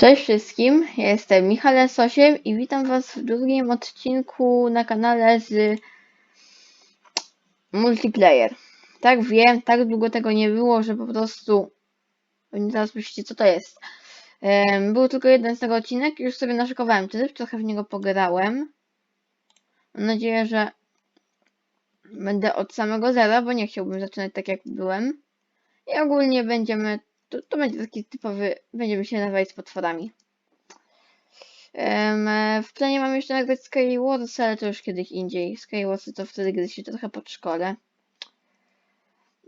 Cześć wszystkim, ja jestem Michales8 i witam was w drugim odcinku na kanale z multiplayer. Tak wiem, tak długo tego nie było, że po prostu zaraz myślicie co to jest. Był tylko jeden z tego odcinek, już sobie naszykowałem tryb, trochę w niego pograłem. Mam nadzieję, że będę od samego zera, bo nie chciałbym zaczynać tak jak byłem. I ogólnie będziemy to, to będzie taki typowy, będziemy się nawijać z potworami. E, w planie mam jeszcze nagrać Skywars, ale to już kiedyś indziej. Skywars to wtedy, gdy się trochę pod szkole.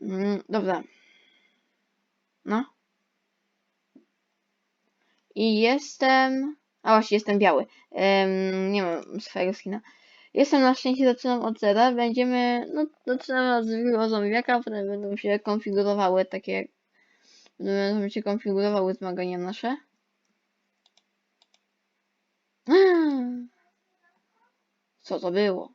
Mm, dobra. No. I jestem... A właśnie, jestem biały. Em, nie mam swojego skina. Jestem na szczęście, zaczynam od zera. Będziemy, no, zaczynamy od zwykłego zombiaka, potem będą się konfigurowały takie się konfigurowały zmagania nasze. Co to było?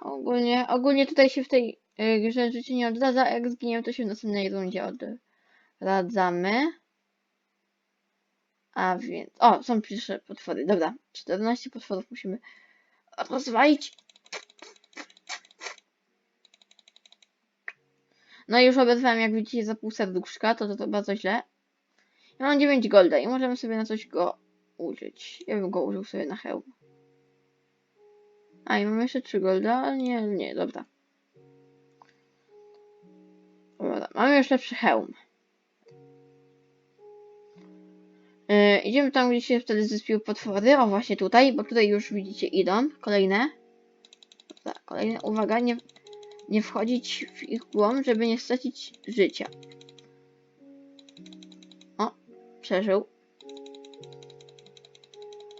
Ogólnie, ogólnie tutaj się w tej y, grze życie nie odradza, jak zginiemy to się w następnej rundzie odradzamy. A więc... O, są pierwsze potwory. Dobra, 14 potworów musimy rozwalić. No i już obezwałem, jak widzicie, za pół serduszka, to, to to bardzo źle. Ja mam 9 golda i możemy sobie na coś go użyć. Ja bym go użył sobie na hełm. A i mam jeszcze 3 golda, ale nie, nie, dobra. Dobra, mamy już lepszy hełm. Yy, idziemy tam, gdzie się wtedy zespiły potwory. O, właśnie tutaj, bo tutaj już widzicie idą. Kolejne. Dobra, kolejne. Uwaga, nie, nie wchodzić w ich głąb, żeby nie stracić życia. O, przeżył.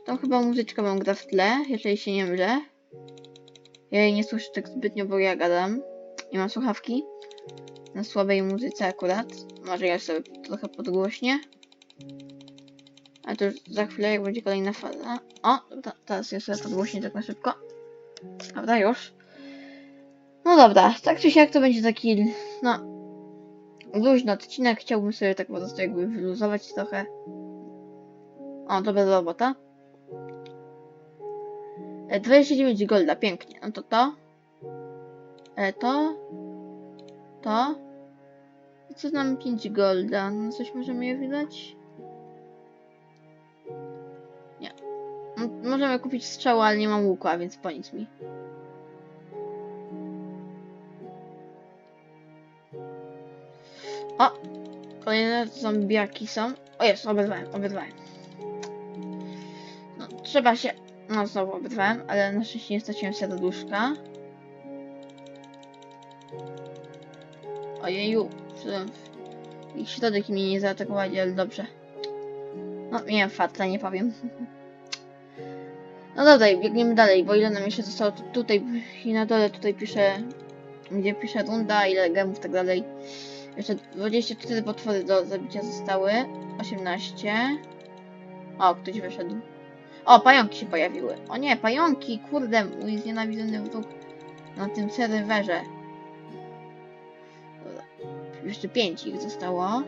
Tą chyba muzyczkę mam gra w tle, jeżeli się nie mylę. Ja jej nie słyszę tak zbytnio, bo ja gadam. Nie mam słuchawki. Na słabej muzyce akurat. Może ja sobie trochę podgłośnie. Ale to już za chwilę, jak będzie kolejna fala. O, ta, teraz sobie podgłośnie tak na szybko. Dobra, już. No dobra, tak czy siak to będzie taki, no, luźny odcinek. Chciałbym sobie tak po prostu jakby wyluzować trochę. O, dobra robota. E, 29 golda, pięknie. No to to. E, to. To. I co nam 5 golda? No coś możemy je wydać? Nie. Możemy kupić strzał, ale nie mam łuku, a więc po nic mi. O! Kolejne zombiaki są. O jest, obezwałem, obezwałem. No, trzeba się... No, znowu obezwałem, ale na szczęście nie straciłem serduszka. Ojeju, ich środek mnie nie zaatakowali, ale dobrze. No, miałem fatla, nie powiem. No dobra, biegniemy dalej, bo ile nam jeszcze zostało tu- tutaj i na dole tutaj piszę, gdzie pisze runda, ile gemów, tak dalej. Jeszcze 24 potwory do zabicia zostały. 18. O, ktoś wyszedł. O, pająki się pojawiły. O nie, pająki! Kurde, mój znienawidzony wróg na tym serwerze. Jeszcze 5 ich zostało.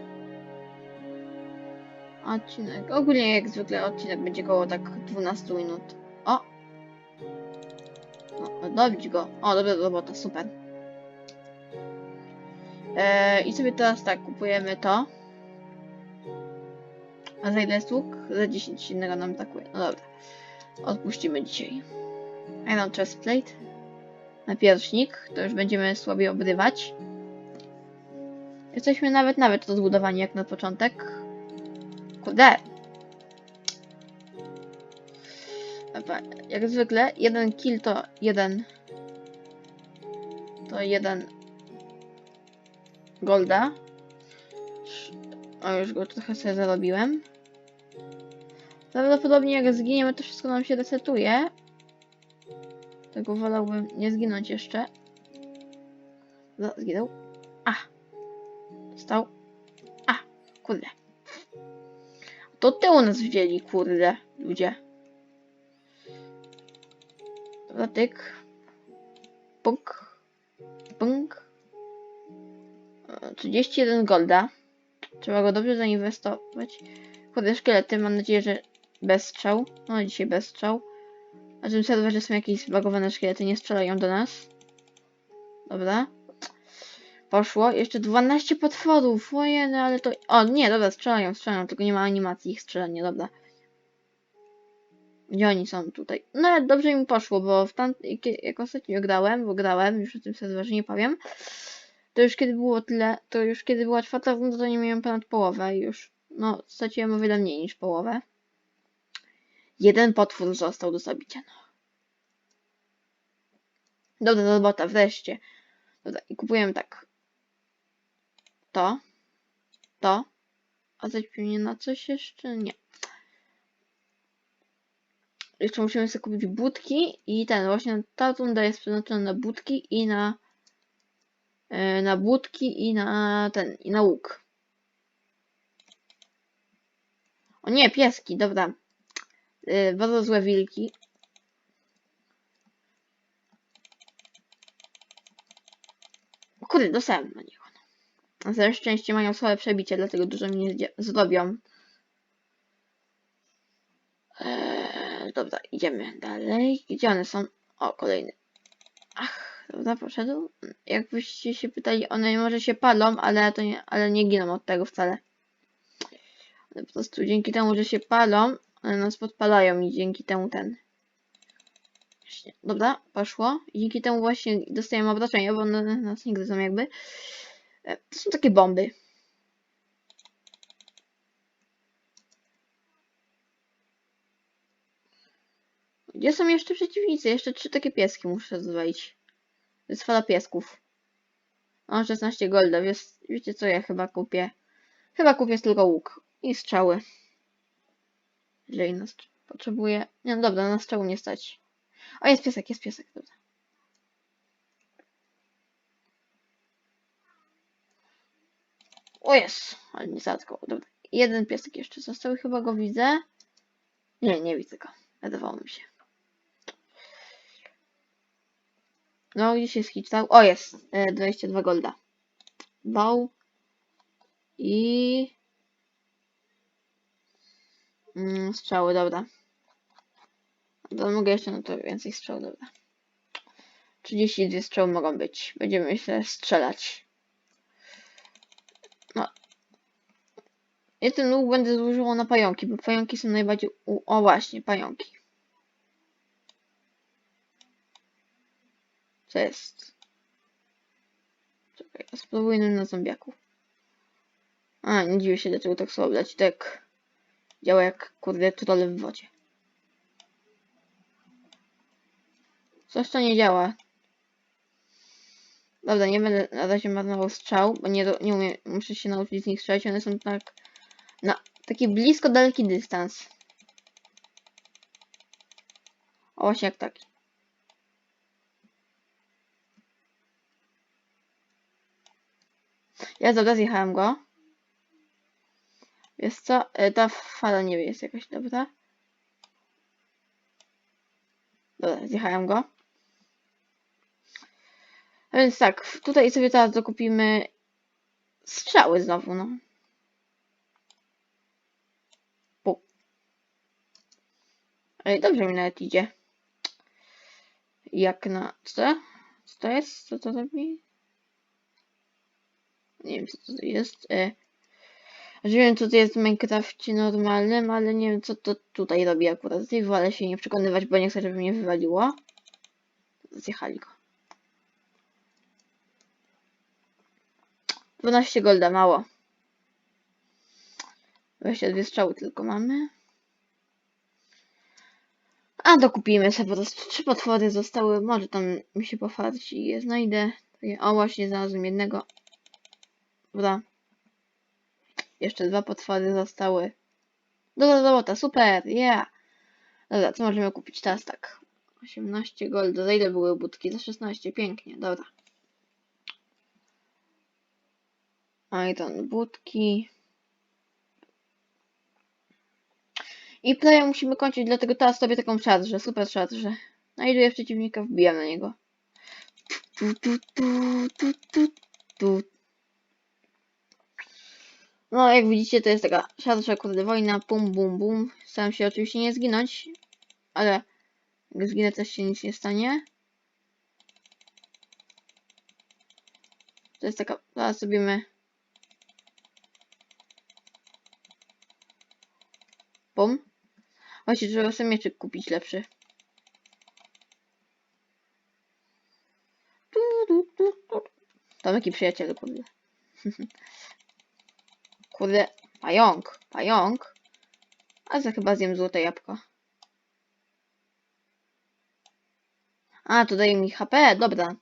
Odcinek. Ogólnie jak zwykle odcinek będzie koło tak 12 minut. O! No, dobić go. O, dobra robota, super. E, I sobie teraz tak, kupujemy to. A za ile jest łuk? Za 10 innego nam brakuje. No dobra. Odpuścimy dzisiaj. Iron chestplate. Napierśnik. To już będziemy słabiej obrywać. Jesteśmy nawet, nawet rozbudowani jak na początek. Kurde. Dobra, jak zwykle, jeden kill to jeden. To jeden golda. O, już go trochę sobie zarobiłem. Prawdopodobnie jak zginiemy, to wszystko nam się resetuje. Tego wolałbym nie zginąć jeszcze. No, zginął. A! Stał. A! Kurde. To tyłu nas wzięli, kurde, ludzie. Dobra, tyk. Punk. Punk. E, 31 golda. Trzeba go dobrze zainwestować. kurde szkielety, mam nadzieję, że bez strzał. No dzisiaj bez strzał. Na tym serwerze są jakieś zbagowane szkielety, nie strzelają do nas. Dobra. Poszło. Jeszcze 12 potworów. Ojej, ale to... O, nie, dobra, strzelają, strzelają, tylko nie ma animacji ich strzelania, dobra. Gdzie oni są tutaj? No ale dobrze mi poszło, bo w tam, kie- jak ostatnio grałem, bo grałem, już o tym serwerze nie powiem, to już kiedy było tyle, to już kiedy była czwarta runda, to nie miałem ponad połowę już, no, straciłem o wiele mniej niż połowę. Jeden potwór został do zabicia, no. Dobra robota, wreszcie. Dobra, i kupujemy tak. To. To. A coś pewnie na coś jeszcze? Nie. Jeszcze musimy sobie kupić budki i ten, właśnie ta runda jest przeznaczona na budki i na na budki i na ten, i na łuk. O nie, pieski, dobra. E, bardzo złe wilki. Kurde, dostałem na niego. No. Ze szczęście mają słabe przebicie, dlatego dużo mi nie zrobią. Eee, dobra, idziemy dalej. Gdzie one są? O, kolejny. Dobra, poszedł. Jakbyście się pytali, one może się palą, ale to nie, ale nie giną od tego wcale. One po prostu dzięki temu, że się palą, one nas podpalają i dzięki temu ten. Właśnie. Dobra, poszło. I dzięki temu właśnie dostajemy obrażenia, bo one nas nie gryzą jakby. E, To są takie bomby. Gdzie są jeszcze przeciwnicy? Jeszcze trzy takie pieski muszę zwalić. Jest fala piesków. O, 16 golda. Wiesz, wiecie co ja chyba kupię? Chyba kupię tylko łuk i strzały. Jeżeli nas potrzebuję. Nie, no dobra, na strzału nie stać. O, jest piesek, jest piesek, dobra. O jest, ale nie zatkał. Dobra. Jeden piesek jeszcze został chyba go widzę. Nie, nie widzę go. Wydawało mi się. No, gdzie się skiczał? O, jest. E, 22 golda. Bał. I... Mm, strzały, dobra. To mogę jeszcze na to więcej strzał, dobra. 32 strzały mogą być. Będziemy, myślę, strzelać. No. Ja ten łuk będę zużywał na pająki, bo pająki są najbardziej... U... O właśnie, pająki. Co jest? Czekaj, ja spróbuję na zombiaku. A, nie dziwię się, dlaczego tak słabo dać. Tak działa jak, kurde, trolle w wodzie. Coś to nie działa. Dobra, nie będę na razie marnował strzał, bo nie, nie umiem, muszę się nauczyć z nich strzelać. One są tak na taki blisko daleki dystans. O, właśnie jak taki. Ja dobra, zjechałem go. Wiesz co? E, Ta fala nie jest jakaś dobra. Dobra, zjechałem go. A więc tak, tutaj sobie teraz dokupimy strzały znowu, no. Pu. Ej, dobrze mi nawet idzie. Jak na... Co? Co to jest? Co to robi? Nie wiem, co to jest. E... Że wiem, co to jest w Minecrafcie normalnym, ale nie wiem, co to tutaj robi akurat. I wolę się nie przekonywać, bo nie chcę, żeby mnie wywaliło. Zjechali go. 12 golda, mało. 22 strzały tylko mamy. A dokupimy sobie po prostu trzy potwory zostały. Może tam mi się pofarci je znajdę. O, właśnie znalazłem jednego. Dobra. Jeszcze dwa potwory zostały. Dobra robota, super, yeah. Dobra, co możemy kupić teraz tak? 18 golda. Za ile były budki? Za 16, pięknie, dobra. Iron budki. I playa musimy kończyć, dlatego teraz sobie taką szarżę, super szarżę. Znajduję przeciwnika, wbijam na niego. Tu, tu, tu, tu, tu, tu. No, jak widzicie, to jest taka szarsza kurde wojna, pum, bum, bum. Staram się oczywiście nie zginąć, ale jak zginę też się nic nie stanie. To jest taka, zaraz zrobimy Bum. Właśnie, trzeba sobie mieczyk kupić lepszy. Tam taki przyjaciel, kurde. kurde, pająk, pająk. A za chyba zjem złote jabłko. A, to daje mi HP, dobra.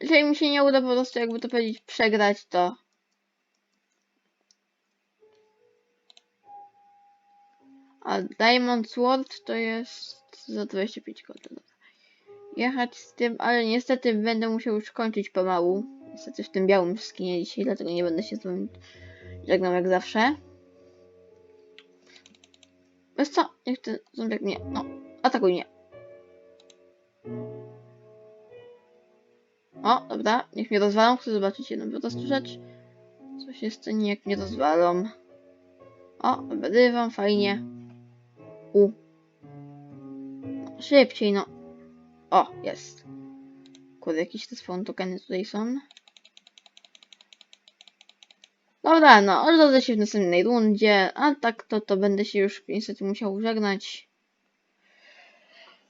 Jeżeli mi się nie uda po prostu, jakby to powiedzieć, przegrać, to... A Diamond Sword to jest za 25 gold. dobra. Jechać z tym, ale niestety będę musiał już kończyć pomału. Niestety w tym białym skinie dzisiaj, dlatego nie będę się z wami żegnał jak zawsze. Wiesz co? Niech ten zombiak mnie... No, atakuj mnie. O, dobra, niech mnie rozwalą. Chcę zobaczyć jedną prostą rzecz. Co się stanie, jak mnie rozwalą. O, obydywam, fajnie. U. Szybciej, no. O, jest. Kurde, jakieś te spawn tokeny tutaj są. Dobra, no, odrodzę się w następnej rundzie, a tak to, to będę się już niestety musiał żegnać.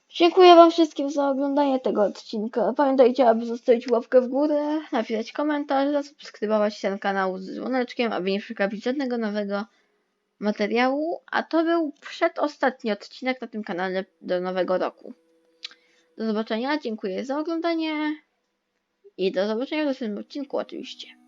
Dziękuję wam wszystkim za oglądanie tego odcinka. Pamiętajcie, aby zostawić łapkę w górę, napisać komentarz, zasubskrybować ten kanał z dzwoneczkiem, aby nie przegapić żadnego nowego materiału. A to był przedostatni odcinek na tym kanale do nowego roku. Do zobaczenia, dziękuję za oglądanie i do zobaczenia w następnym odcinku oczywiście.